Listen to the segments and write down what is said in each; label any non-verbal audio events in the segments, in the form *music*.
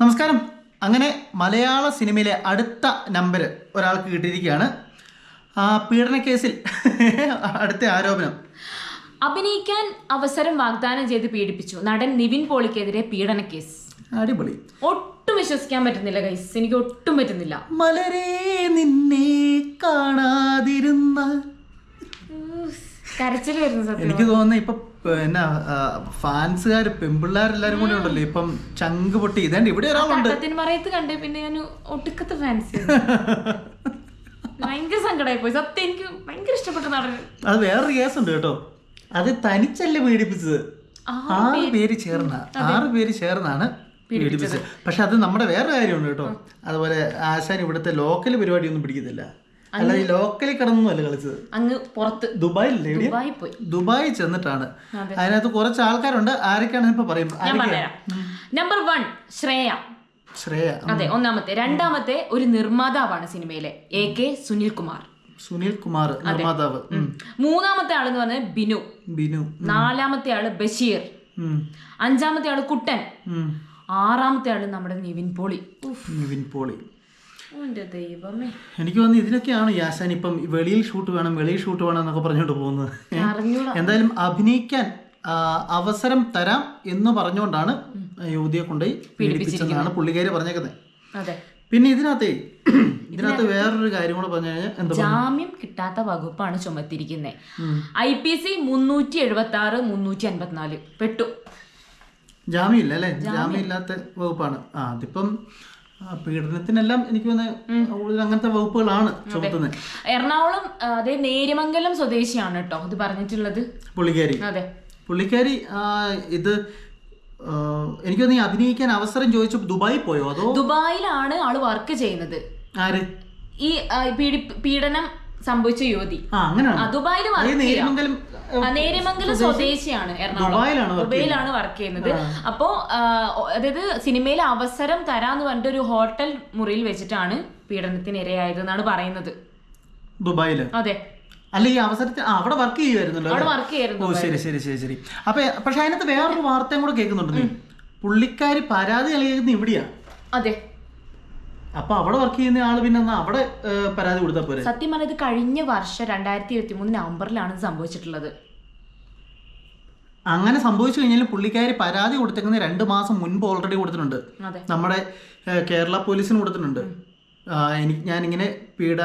നമസ്കാരം. അങ്ങനെ മലയാള സിനിമയിലെ അടുത്ത നമ്പർ ഒരാൾക്ക് കിട്ടിയിരിക്കുകയാണ്. ആ പീഡന കേസിൽ *laughs* അടുത്ത ആരോപണം. അഭിനയിക്കാൻ അവസരം വാഗ്ദാനം ചെയ്ത് പീഡിപ്പിച്ചു നടൻ നിവിൻ പോളിക്കെതിരെ പീഡന കേസ്. അടിപൊളി. ഒട്ടും വിശ്വസിക്കാൻ പറ്റുന്നില്ല ഗൈസ് എനിക്ക് ഒട്ടും പറ്റുന്നില്ല. മലരേ നിന്നെ കാണാതിരുന്ന എനിക്ക് തോന്നുന്നു ഇപ്പൊ എന്നാ ഫാൻസുകാർ പെമ്പിള്ളാരെല്ലാരും കൂടെ ഉണ്ടല്ലോ. ഇപ്പം ചങ്ക് പൊട്ടി. ഇതേണ്ട ഇവിടെ ഒരാളുണ്ട്. മറയത്ത് കണ്ടേ പിന്നെ ഞാൻ ഒടുക്കത്തെ ഫാൻസ് ഭയങ്കര സങ്കടമായി പോയി സത്യം എനിക്ക് ഭയങ്കര ഇഷ്ടപ്പെട്ട നടൻ. അത് വേറൊരു കേസ് ഉണ്ട് കേട്ടോ. അത് തനിച്ചല്ലേ പീഡിപ്പിച്ചത്. ആറ് പേര് ചേർന്ന ആറ് പേര് ചേർന്നാണ് പീഡിപ്പിച്ചത്. പക്ഷെ അത് നമ്മുടെ വേറെ കാര്യമുണ്ട് കേട്ടോ. അതുപോലെ ആശാൻ ഇവിടുത്തെ ലോക്കൽ പരിപാടിയൊന്നും പിടിക്കത്തില്ല. അല്ല ഈ ലോക്കലിൽ കിടന്നൊന്നുമല്ല കളിച്ചത്. അങ്ങ് പുറത്ത്. ദുബായിലല്ലേ ദുബായി പോയി. ദുബായി ചെന്നിട്ടാണ്. അതെ. അതിനകത്ത് കുറച്ച് ആൾക്കാരുണ്ട്. ആരൊക്കെയാണ് ഇപ്പൊ പറയും. Number one Shreya. ശ്രേയ. അതെ ഒന്നാമത്തെ. രണ്ടാമത്തെ ഒരു നിർമ്മാതാവാണ് സിനിമയിലെ എ കെ സുനിൽ കുമാർ സുനിൽ കുമാർ നിർമ്മാതാവ് മൂന്നാമത്തെ മൂന്നാമത്തെ എന്ന് പറഞ്ഞത് ബിനു. ബിനു. നാലാമത്തെ ആൾ ബഷീർ. അഞ്ചാമത്തെ ആൾ കുട്ടൻ. ആറാമത്തെ ആൾ നമ്മുടെ നിവിൻ പോളി. നിവിൻ പോളി. എനിക്ക് തോന്നുന്നു ഇതിനൊക്കെയാണ് യാസാൻ ഇപ്പം വെളിയിൽ ഷൂട്ട് വേണം വെളിയിൽ ഷൂട്ട് വേണം എന്നൊക്കെ പറഞ്ഞുകൊണ്ട് പോകുന്നത്? എന്തായാലും അഭിനയിക്കാൻ അവസരം തരാം എന്ന് പറഞ്ഞുകൊണ്ടാണ് യുവതിയെ കൊണ്ടുപോയി പീഡിപ്പിച്ചതെന്നാണ് പുള്ളിക്കാരി പറഞ്ഞേക്കുന്നത്. പിന്നെ ഇതിനകത്ത് ഇതിനകത്ത് വേറൊരു കാര്യം കൂടെ പറഞ്ഞു കഴിഞ്ഞാൽ ജാമ്യം കിട്ടാത്ത വകുപ്പാണ് ചുമത്തിരിക്കുന്നത് ഐ പി സി മുന്നൂറ്റി എഴുപത്തി ആറ് മുന്നൂറ്റി അൻപത്തിനാല് പെട്ടു ജാമ്യം. ഇല്ല അല്ലേ ജാമ്യമില്ലാത്ത വകുപ്പാണ്. ആ അതിപ്പം പീഡനത്തിനെല്ലാം എനിക്ക് അങ്ങനത്തെ വകുപ്പുകളാണ് ചുമത്തുന്നത് എറണാകുളം അതേ നേര്യമംഗലം സ്വദേശിയാണ് കേട്ടോ ഇത് പറഞ്ഞിട്ടുള്ളത്. പുള്ളിക്കാരി. അതെ. പുള്ളിക്കാരി ഇത് എനിക്ക് തോന്നി അഭിനയിക്കാൻ അവസരം ചോദിച്ചു ദുബായി പോയോ അതോ? ദുബായിലാണ് ആൾ വർക്ക് ചെയ്യുന്നത്. ആര്? ഈ പീഡനം സംഭവിച്ച യുവതി. ആ, നേര്യമംഗലം സ്വദേശിയാണ് എറണാകുളം. ദുബായിലാണ് വർക്ക് ചെയ്യുന്നത്. അപ്പോ അതായത് സിനിമയിൽ അവസരം തരാന്ന് പറഞ്ഞിട്ട് ഒരു ഹോട്ടൽ മുറിയിൽ വെച്ചിട്ടാണ് പീഡനത്തിന് ഇരയായത് എന്നാണ് പറയുന്നത്. ദുബായിൽ? അതെ. അല്ല ഈ അവസരത്തിൽ അവിടെ വർക്ക് ചെയ്യുമായിരുന്നല്ലോ അവിടെ വർക്ക് ചെയ്യായിരുന്നു ഓ ശരി ശരി ശരി ശരി. അപ്പൊ പക്ഷെ അതിനകത്ത് വേറൊരു വാർത്തയും കൂടെ കേൾക്കുന്നുണ്ട് പുള്ളിക്കാരി പരാതി നൽകിയത് ഇവിടെയാ. അതെ. അപ്പൊ അവിടെ വർക്ക് ചെയ്യുന്ന ആൾ പിന്നെ അവിടെ പരാതി കൊടുത്താ പോരെ? സത്യം പറഞ്ഞത് കഴിഞ്ഞ വർഷം രണ്ടായിരത്തി ഇരുപത്തി മൂന്ന് നവംബറിലാണ് സംഭവിച്ചിട്ടുള്ളത്. അങ്ങനെ സംഭവിച്ചു കഴിഞ്ഞാൽ പുള്ളിക്കാരി പരാതി കൊടുത്തേക്കുന്ന രണ്ട് മാസം മുൻപ് ഓൾറെഡി കൊടുത്തിട്ടുണ്ട്. നമ്മുടെ കേരള പോലീസിന് കൊടുത്തിട്ടുണ്ട്. എനിക്ക് ഞാനിങ്ങനെ പീഡ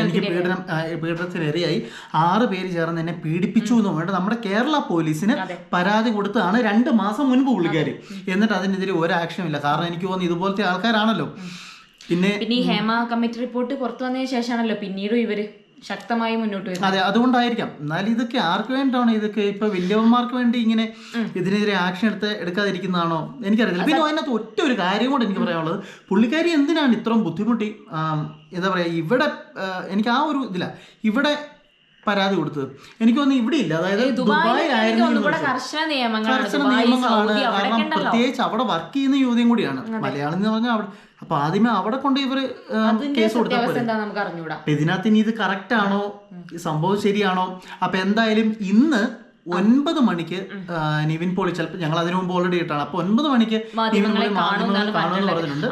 എനിക്ക് പീഡനം പീഡനത്തിനിരയായി ആറ് പേര് ചേർന്ന് എന്നെ പീഡിപ്പിച്ചു എന്ന് പറഞ്ഞിട്ട് നമ്മുടെ കേരള പോലീസിന് പരാതി കൊടുത്തതാണ് രണ്ട് മാസം മുൻപ് പുള്ളിക്കാർ എന്നിട്ട് അതിനെതിരെ ഒരു ആക്ഷനും ഇല്ല. കാരണം എനിക്ക് തോന്നുന്നു ഇതുപോലത്തെ ആൾക്കാരാണല്ലോ. പിന്നെ പിന്നെ ഈ ഹേമ കമ്മിറ്റി റിപ്പോർട്ട് പുറത്തു വന്നതിന് ശേഷമാണല്ലോ പിന്നീടും ഇവർ ശക്തമായി മുന്നോട്ട് വരുന്നത്. അതെ അതുകൊണ്ടായിരിക്കാം. എന്നാലും ഇതൊക്കെ ആർക്ക് വേണ്ടിയാണ് ഇതൊക്കെ ഇപ്പൊ വലിയവന്മാർക്ക് വേണ്ടി ഇങ്ങനെ ഇതിനെതിരെ ആക്ഷൻ എടുത്ത് എടുക്കാതിരിക്കുന്നതാണോ എനിക്കറിയില്ല പിന്നെ അതിനകത്ത് ഒറ്റ ഒരു കാര്യം കൂടെ എനിക്ക് പറയാനുള്ളത്. പുള്ളിക്കാരി എന്തിനാണ് ഇത്രയും ബുദ്ധിമുട്ടി എന്താ പറയാ ഇവിടെ എനിക്ക് ആ ഒരു ഇതില്ല. ഇവിടെ പരാതി കൊടുത്തത്. എനിക്ക് തോന്നുന്നു ഇവിടെ ഇല്ല. അതായത് ദുബായ് ആയിരുന്നു. കർശന നിയമങ്ങളാണ്. കാരണം പ്രത്യേകിച്ച് അവിടെ വർക്ക് ചെയ്യുന്ന യുവതിയും കൂടിയാണ്. മലയാളം എന്ന് പറഞ്ഞാൽ അവിടെ അപ്പൊ ആദ്യമേ അവിടെ കൊണ്ട് ഇവർ കേസ് കൊടുത്താൽ ഇതിനകത്ത് ഇനി ഇത് കറക്റ്റ് ആണോ? സംഭവം ശരിയാണോ? അപ്പൊ എന്തായാലും ഇന്ന് ഒൻപത് മണിക്ക് നിവിൻ പോളി ചിലപ്പോൾ ഞങ്ങൾ അതിനു മുമ്പ് ഓൾറെഡി ഇട്ടാണ്. അപ്പൊ ഒൻപത് മണിക്ക്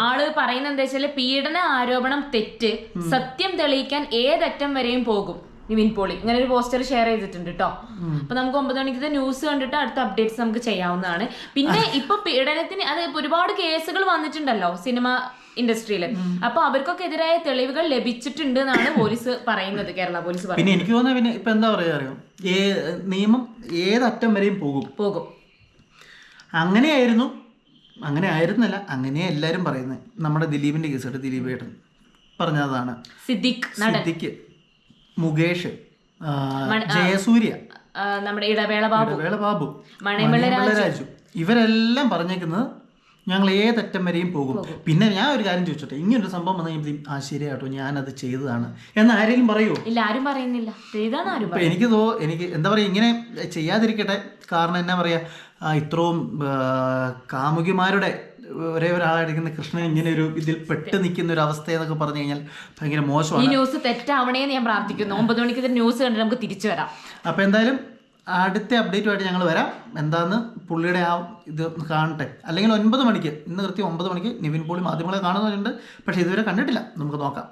ആൾ പറയുന്നത് എന്താ വെച്ചാൽ പീഡന ആരോപണം തെറ്റ്. സത്യം തെളിയിക്കാൻ ഏതറ്റം വരെയും പോകും. നിവിൻ പോളി. ഇങ്ങനെ ഒരു പോസ്റ്റർ ഷെയർ ചെയ്തിട്ടുണ്ട് കേട്ടോ അപ്പൊ നമുക്ക് ഒമ്പത് മണിക്ക് ന്യൂസ് കണ്ടിട്ട് അടുത്ത അപ്ഡേറ്റ്സ് നമുക്ക് ചെയ്യാവുന്നതാണ്. പിന്നെ ഇപ്പൊ പീഡനത്തിന് അത് ഒരുപാട് കേസുകൾ വന്നിട്ടുണ്ടല്ലോ സിനിമ ഇൻഡസ്ട്രിയിൽ അപ്പൊ അവർക്കൊക്കെ എതിരായ തെളിവുകൾ ലഭിച്ചിട്ടുണ്ട് എന്നാണ് പോലീസ് പറയുന്നത് കേരള പോലീസ് പിന്നെ എനിക്ക് തോന്നുന്നത് പിന്നെ ഇപ്പൊ എന്താ പറയാ അറിയോ? നിയമം ഏതറ്റം വരെയും പോകും. പോകും. അങ്ങനെയായിരുന്നു. അങ്ങനെ ആയിരുന്നല്ല അങ്ങനെ എല്ലാരും പറയുന്നത്. നമ്മുടെ ദിലീപിന്റെ കേസ് ദിലീപ് ഏട്ടൻ പറഞ്ഞതാണ്. സിദ്ദിഖ് സിദ്ദിഖ്. മുകേഷ് ജയസൂര്യ നമ്മുടെ ഇടവേള ബാബു ഇടവേള ബാബു മണിമല രാജു. ഇവരെല്ലാം പറഞ്ഞേക്കുന്നത് ഞങ്ങൾ ഏതറ്റം വരെയും പോകും. പിന്നെ ഞാൻ ഒരു കാര്യം ചോദിച്ചോട്ടെ? ഇങ്ങനെ ഒരു സംഭവം വന്നു കഴിയുമ്പോൾ ആ ശരിയാട്ടോ ഞാനത് ചെയ്തതാണ്. എന്ന് ആരെങ്കിലും പറയുമോ ഇല്ല ആരും പറയുന്നില്ല. ചെയ്താന്ന് എനിക്ക് തോ എനിക്ക് എന്താ പറയാ ഇങ്ങനെ ചെയ്യാതിരിക്കട്ടെ. കാരണം എന്നാ പറയാ ആ, ഇത്രയും കാമുകിമാരുടെ ഒരേ ഒരാളായിരിക്കുന്ന കൃഷ്ണൻ ഇങ്ങനെ ഒരു ഇതിൽ പെട്ട് നിൽക്കുന്ന ഒരു അവസ്ഥ എന്നൊക്കെ പറഞ്ഞു കഴിഞ്ഞാൽ ഭയങ്കര ഈ മോശമാണ് ന്യൂസ് തെറ്റാവണേന്ന് ഞാൻ പ്രാർത്ഥിക്കുന്നു. ഒമ്പത് മണിക്ക് ന്യൂസ് കണ്ടിട്ട് നമുക്ക് തിരിച്ചു വരാം. അപ്പൊ എന്തായാലും അടുത്ത അപ്ഡേറ്റുമായിട്ട് ഞങ്ങൾ വരാം. എന്താന്ന് പുള്ളിയുടെ ആ ഇത് കാണട്ടെ. അല്ലെങ്കിൽ ഒൻപത് മണിക്ക് ഇന്ന് കൃത്യം ഒമ്പത് മണിക്ക് നിവിൻ പോളി മാധ്യമങ്ങളെ കാണുന്നുണ്ട്. പക്ഷേ ഇതുവരെ കണ്ടിട്ടില്ല. നമുക്ക് നോക്കാം.